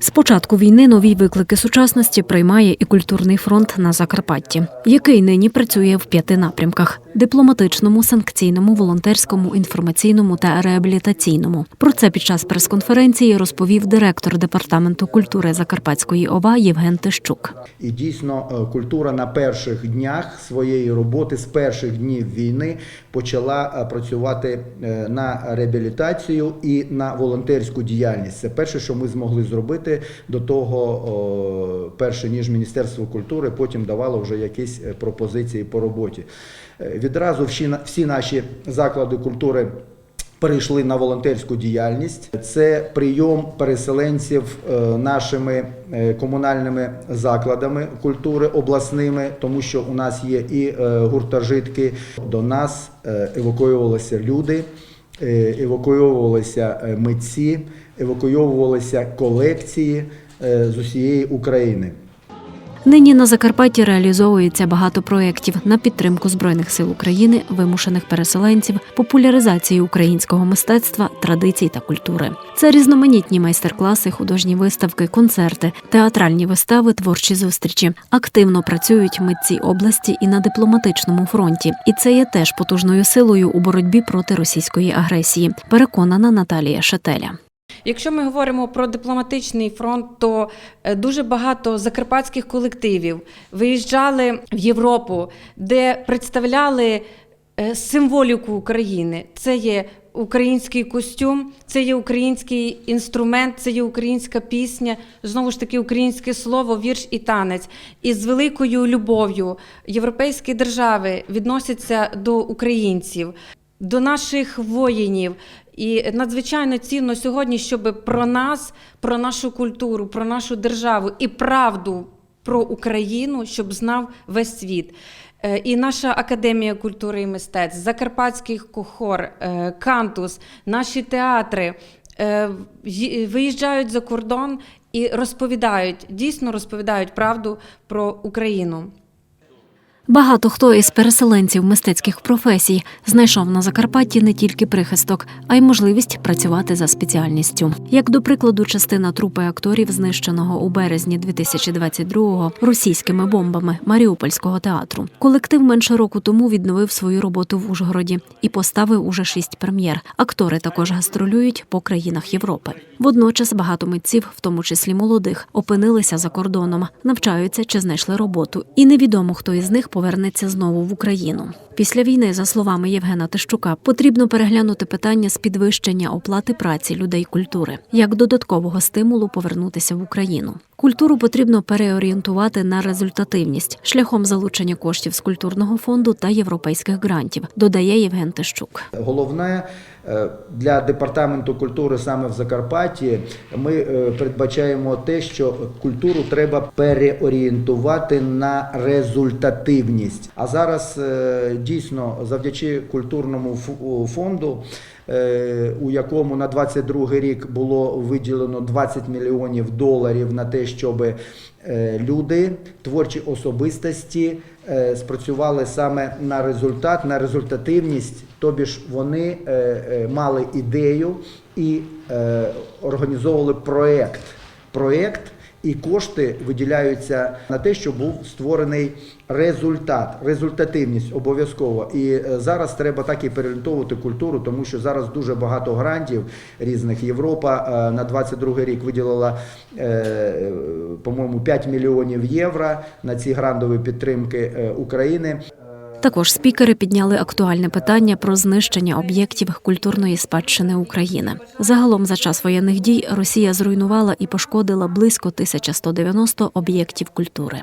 З початку війни нові виклики сучасності приймає і культурний фронт на Закарпатті, який нині працює в п'яти напрямках: дипломатичному, санкційному, волонтерському, інформаційному та реабілітаційному. Про це під час прес-конференції розповів директор департаменту культури Закарпатської ОВА Євген Тищук. І дійсно е, культура на перших днях своєї роботи з перших днів війни почала е, працювати е, на реабілітацію і на волонтерську діяльність. Це перше, що ми змогли зробити до того, перше ніж Міністерство культури потім давало вже якісь е, пропозиції по роботі. Е, Відразу всі, наші заклади культури перейшли на волонтерську діяльність. Це прийом переселенців е, нашими комунальними закладами культури обласними, тому що у нас є і гуртожитки. До нас евакуювалися люди, е, евакуювалися е, митці, евакуйовувалися колекції е, з усієї України. Нині на Закарпатті реалізовується багато проєктів на підтримку збройних сил України, вимушених переселенців, популяризації українського мистецтва, традицій та культури. Це різноманітні майстер-класи, художні виставки, концерти, театральні вистави, творчі зустрічі. Активно працюють митці області і на дипломатичному фронті, і це є теж потужною силою у боротьбі проти російської агресії. Переконана Наталія Шетеля. Якщо ми говоримо про дипломатичний фронт, то е, дуже багато закарпатських колективів виїжджали в Європу, де представляли е, символіку України. Це є український костюм, це є український інструмент, це є українська пісня, знову ж таки, українське слово, вірш і танець. І з великою любов'ю європейські держави відносяться до українців, до наших воїнів. І надзвичайно цінно сьогодні, щоб про нас, про нашу культуру, про нашу державу і правду про Україну, щоб знав весь світ. Е, І наша академія культури і мистецтв, Закарпатський хор, е, кантус, наші театри е, виїжджають за кордон і розповідають, дійсно розповідають правду про Україну. Багато хто із переселенців мистецьких професій знайшов на Закарпатті не тільки прихисток, а й можливість працювати за спеціальністю. Як до прикладу, частина трупи акторів, знищеного у березні 2022-го російськими бомбами Маріупольського театру. Колектив менше року тому відновив свою роботу в Ужгороді і поставив уже шість прем'єр. Актори також гастролюють по країнах Європи. Водночас багато митців, в тому числі молодих, опинилися за кордоном, навчаються чи знайшли роботу, і невідомо, хто із них повернеться знову в Україну. Після війни, за словами Євгена Тищука, потрібно переглянути питання з підвищення оплати праці людей культури як додаткового стимулу повернутися в Україну. Культуру потрібно переорієнтувати на результативність шляхом залучення коштів з культурного фонду та європейських грантів, додає Євген Тищук. Головне для департаменту культури саме в Закарпатті ми е, передбачаємо те, що культуру треба переорієнтувати на результативність. А зараз е, дійсно завдячи культурному фонду. Е, У якому на 22 рік було виділено 20 мільйонів доларів на те, щоб е, люди, творчі особистості е, спрацювали саме на результат, на результативність. Тобі ж вони мали ідею і організовували проєкт. Проєкт і кошти виділяються на те, щоб був створений результат, результативність обов'язково. І е, зараз треба так і переорієнтовувати культуру, тому що зараз дуже багато грантів різних. Європа е, на 22 рік виділила, е, по-моєму, 5 мільйонів євро на ці грантові підтримки України. Також спікери підняли актуальне питання про знищення об'єктів культурної спадщини України. Загалом за час воєнних дій Росія зруйнувала і пошкодила близько 1190 об'єктів культури.